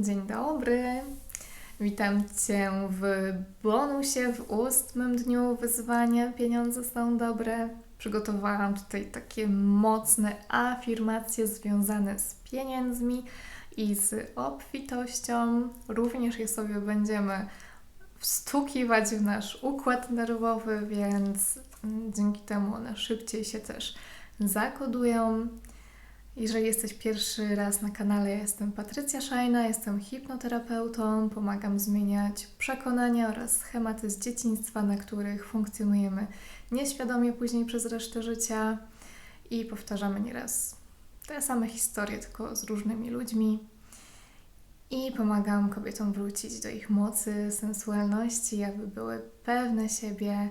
Dzień dobry. Witam Cię w bonusie w ósmym dniu wyzwania Pieniądze są dobre. Przygotowałam tutaj takie mocne afirmacje związane z pieniędzmi i z obfitością. Również je sobie będziemy wstukiwać w nasz układ nerwowy, więc dzięki temu one szybciej się też zakodują. Jeżeli jesteś pierwszy raz na kanale, ja jestem Patrycja Szajna, jestem hipnoterapeutą, pomagam zmieniać przekonania oraz schematy z dzieciństwa, na których funkcjonujemy nieświadomie później przez resztę życia i powtarzamy nieraz te same historie, tylko z różnymi ludźmi. I pomagam kobietom wrócić do ich mocy, sensualności, aby były pewne siebie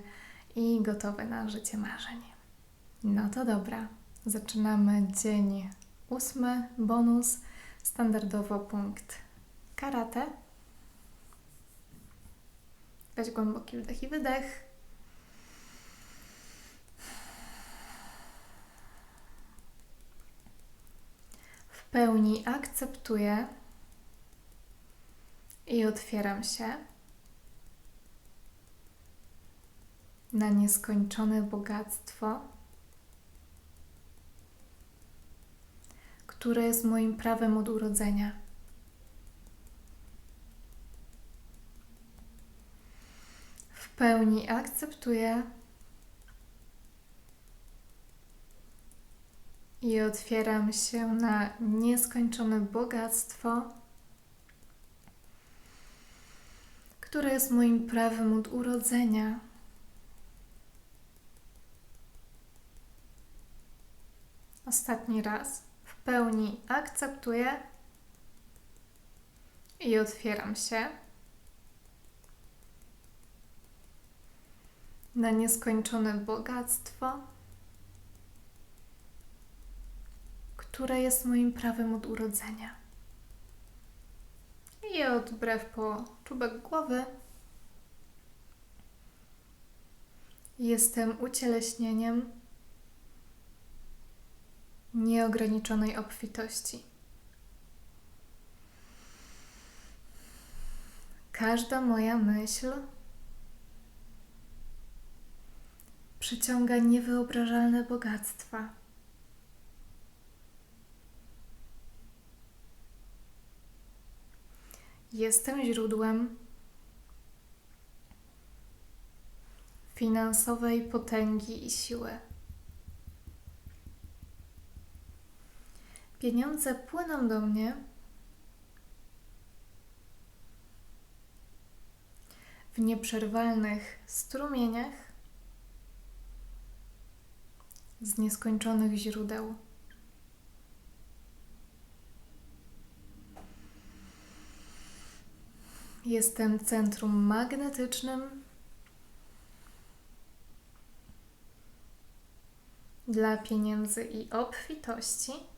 i gotowe na życie marzeń. No to dobra. Zaczynamy dzień ósmy, bonus, standardowo punkt karate. Weź głęboki wdech i wydech. W pełni akceptuję i otwieram się na nieskończone bogactwo które jest moim prawem od urodzenia. W pełni akceptuję i otwieram się na nieskończone bogactwo, które jest moim prawem od urodzenia. Ostatni raz pełni akceptuję i otwieram się na nieskończone bogactwo, które jest moim prawem od urodzenia. I od brew po czubek głowy jestem ucieleśnieniem nieograniczonej obfitości. Każda moja myśl przyciąga niewyobrażalne bogactwa. Jestem źródłem finansowej potęgi i siły. Pieniądze płyną do mnie w nieprzerwalnych strumieniach z nieskończonych źródeł. Jestem centrum magnetycznym dla pieniędzy i obfitości.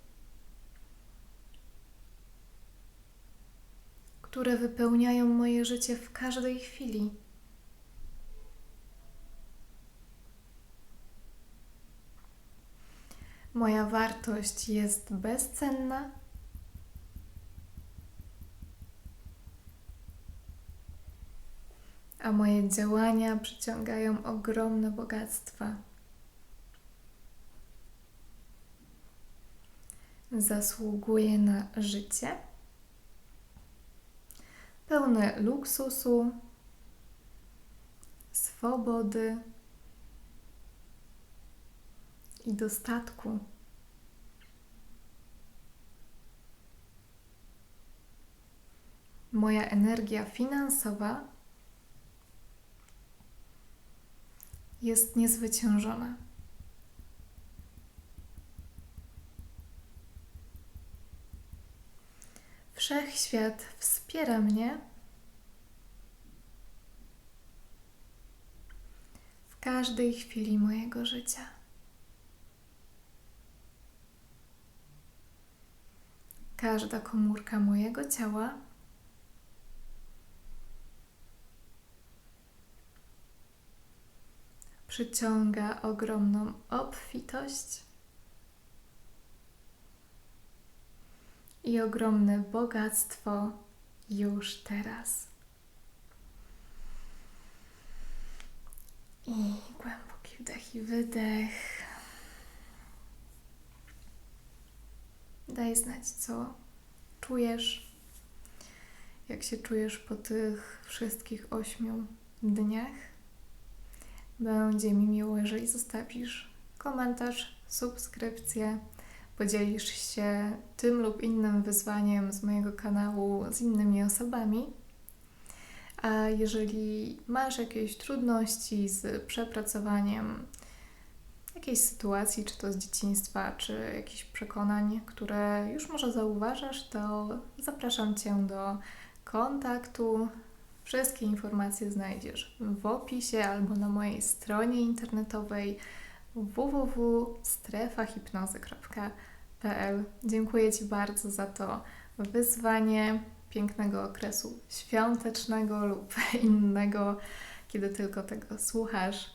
Które wypełniają moje życie w każdej chwili. Moja wartość jest bezcenna. A moje działania przyciągają ogromne bogactwa. Zasługuję na życie pełne luksusu, swobody i dostatku. Moja energia finansowa jest niezwyciężona. Wszechświat wspiera mnie. W każdej chwili mojego życia. Każda komórka mojego ciała. Przyciąga ogromną obfitość i ogromne bogactwo już teraz. I głęboki wdech i wydech. Daj znać, co czujesz, jak się czujesz po tych wszystkich ośmiu dniach. Będzie mi miło, jeżeli zostawisz komentarz, subskrypcję, podzielisz się tym lub innym wyzwaniem z mojego kanału z innymi osobami. A jeżeli masz jakieś trudności z przepracowaniem jakiejś sytuacji, czy to z dzieciństwa, czy jakichś przekonań, które już może zauważasz, to zapraszam Cię do kontaktu. Wszystkie informacje znajdziesz w opisie albo na mojej stronie internetowej www.strefahipnozy.pl. Dziękuję Ci bardzo za to wyzwanie pięknego okresu świątecznego lub innego, kiedy tylko tego słuchasz.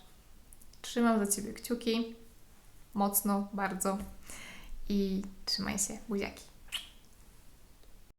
Trzymam za Ciebie kciuki mocno, bardzo i trzymaj się, buziaki.